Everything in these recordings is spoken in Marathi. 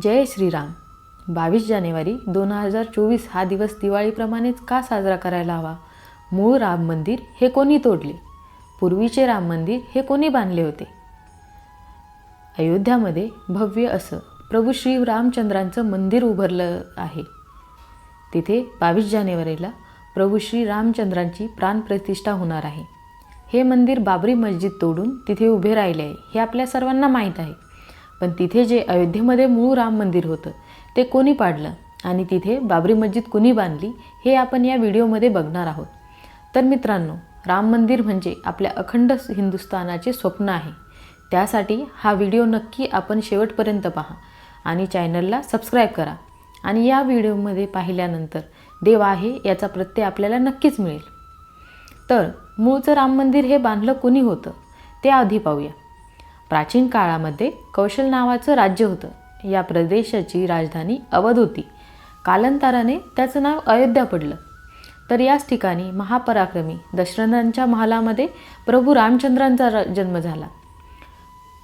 जय श्रीराम. बावीस जानेवारी दोन हजार चोवीस हा दिवस दिवाळीप्रमाणेच का साजरा करायला हवा? मूळ राम मंदिर हे कोणी तोडले? पूर्वीचे राम मंदिर हे कोणी बांधले होते? अयोध्यामध्ये भव्य असं प्रभू श्री रामचंद्रांचं मंदिर उभारलं आहे. तिथे बावीस जानेवारीला प्रभू श्री रामचंद्रांची प्राणप्रतिष्ठा होणार आहे. हे मंदिर बाबरी मस्जिद तोडून तिथे उभे राहिले आहे हे आपल्या सर्वांना माहीत आहे. पण तिथे जे अयोध्येमध्ये मूळ राम मंदिर होतं ते कोणी पाडलं आणि तिथे बाबरी मस्जिद कुणी बांधली हे आपण या व्हिडिओमध्ये बघणार आहोत. तर मित्रांनो राम मंदिर म्हणजे आपल्या अखंड हिंदुस्थानाचे स्वप्न आहे. त्यासाठी हा व्हिडिओ नक्की आपण शेवटपर्यंत पहा आणि चॅनलला सबस्क्राईब करा. आणि या व्हिडिओमध्ये पाहिल्यानंतर देव आहे याचा प्रत्यय आपल्याला नक्कीच मिळेल. तर मूळचं राम मंदिर हे बांधलं कुणी होतं ते आधी पाहूया. प्राचीन काळामध्ये कौशल नावाचं राज्य होतं. या प्रदेशाची राजधानी अवध होती. कालांतराने त्याचं नाव अयोध्या पडलं. तर याच ठिकाणी महापराक्रमी दशरथांच्या महालामध्ये प्रभू रामचंद्रांचा र- जन्म झाला.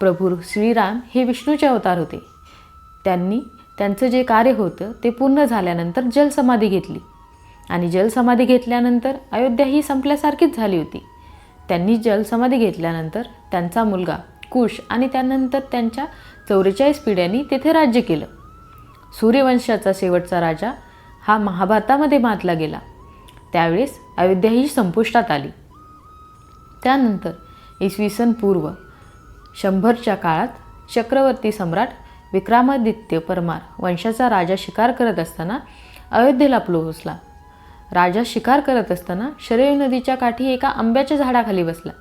प्रभू श्रीराम हे विष्णूचे अवतार होते. त्यांनी त्यांचं जे कार्य होतं ते पूर्ण झाल्यानंतर जलसमाधी घेतली. आणि जलसमाधी घेतल्यानंतर अयोध्या ही संपल्यासारखीच झाली होती. त्यांनी जलसमाधी घेतल्यानंतर त्यांचा मुलगा कुश आणि त्यानंतर त्यांच्या चौवेचाळीस पिढ्यांनी तेथे राज्य केलं. सूर्यवंशाचा शेवटचा राजा हा महाभारतामध्ये मातला गेला. त्यावेळेस अयोध्या ही संपुष्टात आली. त्यानंतर इसवी सन पूर्व शंभरच्या काळात चक्रवर्ती सम्राट विक्रमादित्य परमार वंशाचा राजा शिकार करत असताना अयोध्येला पोहोचला. राजा शिकार करत असताना शरयू नदीच्या काठी एका आंब्याच्या झाडाखाली बसला.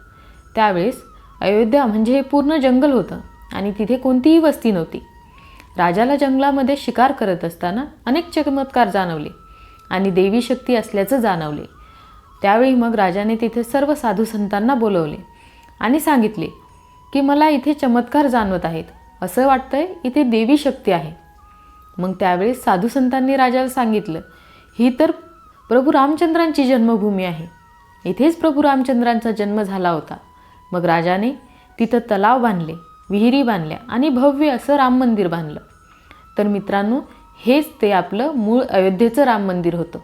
त्यावेळेस अयोध्या म्हणजे हे पूर्ण जंगल होतं आणि तिथे कोणतीही वस्ती नव्हती. राजाला जंगलामध्ये शिकार करत असताना अनेक चमत्कार जाणवले आणि देवी शक्ती असल्याचं जाणवले. त्यावेळी मग राजाने तिथे सर्व साधू संतांना बोलवले आणि सांगितले की मला इथे चमत्कार जाणवत आहेत. असं वाटतंय इथे देवी शक्ती आहे. मग त्यावेळी साधू संतांनी राजाला सांगितलं ही तर प्रभू रामचंद्रांची जन्मभूमी आहे. इथेच प्रभू रामचंद्रांचा जन्म झाला होता. मग राजाने तिथं तलाव बांधले विहिरी बांधल्या आणि भव्य असं राम मंदिर बांधलं. तर मित्रांनो हेच ते आपलं मूळ अयोध्येचं राम मंदिर होतं.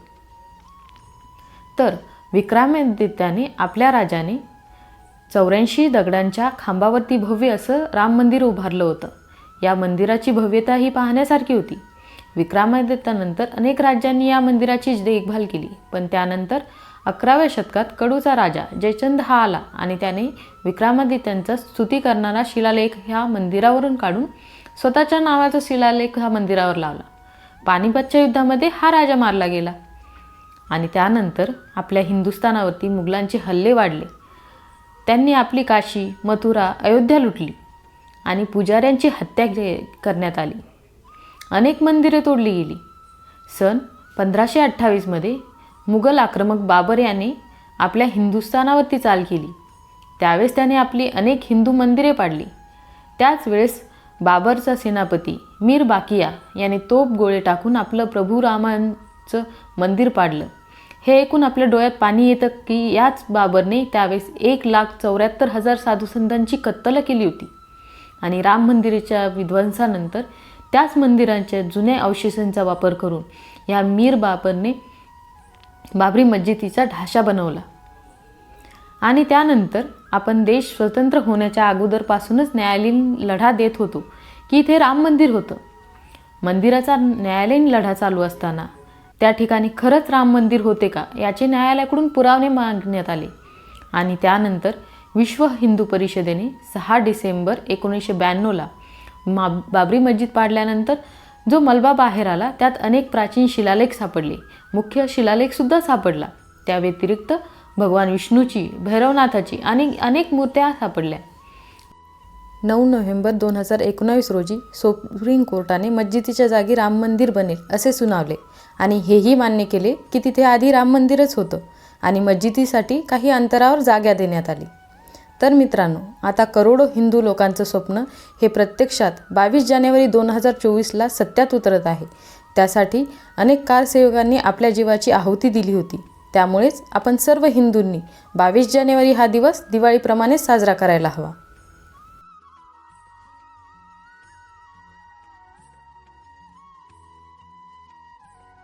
तर विक्रमादित्याने आपल्या राजाने चौऱ्याऐंशी दगडांच्या खांबावरती भव्य असं राम मंदिर उभारलं होतं. या मंदिराची भव्यता ही पाहण्यासारखी होती. विक्रमादित्यानंतर अनेक राज्यांनी या मंदिराची देखभाल केली. पण त्यानंतर अकराव्या शतकात कडूचा राजा जयचंद हा आला आणि त्याने विक्रमादित्यांचा स्तुती करणारा शिलालेख ह्या मंदिरावरून काढून स्वतःच्या नावाचा शिलालेख ह्या मंदिरावर लावला. पानिपतच्या युद्धामध्ये हा राजा मारला गेला. आणि त्यानंतर आपल्या हिंदुस्थानावरती मुघलांचे हल्ले वाढले. त्यांनी आपली काशी मथुरा अयोध्या लुटली आणि पुजाऱ्यांची हत्या के- करण्यात आली. अनेक मंदिरे तोडली गेली. सन पंधराशे अठ्ठावीसमध्ये मुघल आक्रमक बाबर याने आपल्या हिंदुस्थानावरती चाल केली. त्यावेळेस त्याने आपली अनेक हिंदू मंदिरे पाडली. त्याच वेळेस बाबरचा सेनापती मीर बाकिया याने तोप गोळे टाकून आपलं प्रभू रामांचं मंदिर पाडलं. हे ऐकून आपल्या डोळ्यात पाणी येतं की याच बाबरने त्यावेळेस एक लाख चौऱ्याहत्तर हजार साधुसंतांची कत्तल केली होती. आणि राम मंदिराच्या विध्वंसानंतर त्याच मंदिरांच्या जुन्या अवशेषांचा वापर करून या मीर बाबरने बाबरी मस्जिदीचा ढाशा बनवला. आणि त्यानंतर आपण देश स्वतंत्र होण्याच्या अगोदरपासूनच न्यायालयीन लढा देत होतो की इथे राम मंदिर होतं. मंदिराचा न्यायालयीन लढा चालू असताना त्या ठिकाणी खरंच राम मंदिर होते का याचे न्यायालयाकडून पुरावे मागण्यात आले. आणि त्यानंतर विश्व हिंदू परिषदेने सहा डिसेंबर एकोणीसशे ब्याण्णवला मा बाबरी मस्जिद पाडल्यानंतर जो मलबा बाहेर आला त्यात अनेक प्राचीन शिलालेख सापडले. मुख्य शिलालेखसुद्धा सापडला. त्या व्यतिरिक्त भगवान विष्णूची भैरवनाथाची आणि अनेक मूर्त्या सापडल्या. नऊ नोव्हेंबर दोन हजार एकोणावीस रोजी सुप्रीम कोर्टाने मस्जिदीच्या जागी राम मंदिर बनेल असे सुनावले आणि हेही मान्य केले की तिथे आधी राम मंदिरच होतं आणि मस्जिदीसाठी काही अंतरावर जागा देण्यात आली. तर मित्रांनो आता करोडो हिंदू लोकांचं स्वप्न हे प्रत्यक्षात बावीस जानेवारी दोन हजार चोवीसला सत्यात उतरत आहे. त्यासाठी अनेक कारसेवकांनी आपल्या जीवाची आहुती दिली होती. त्यामुळेच आपण सर्व हिंदूंनी बावीस जानेवारी हा दिवस दिवाळीप्रमाणेच साजरा करायला हवा.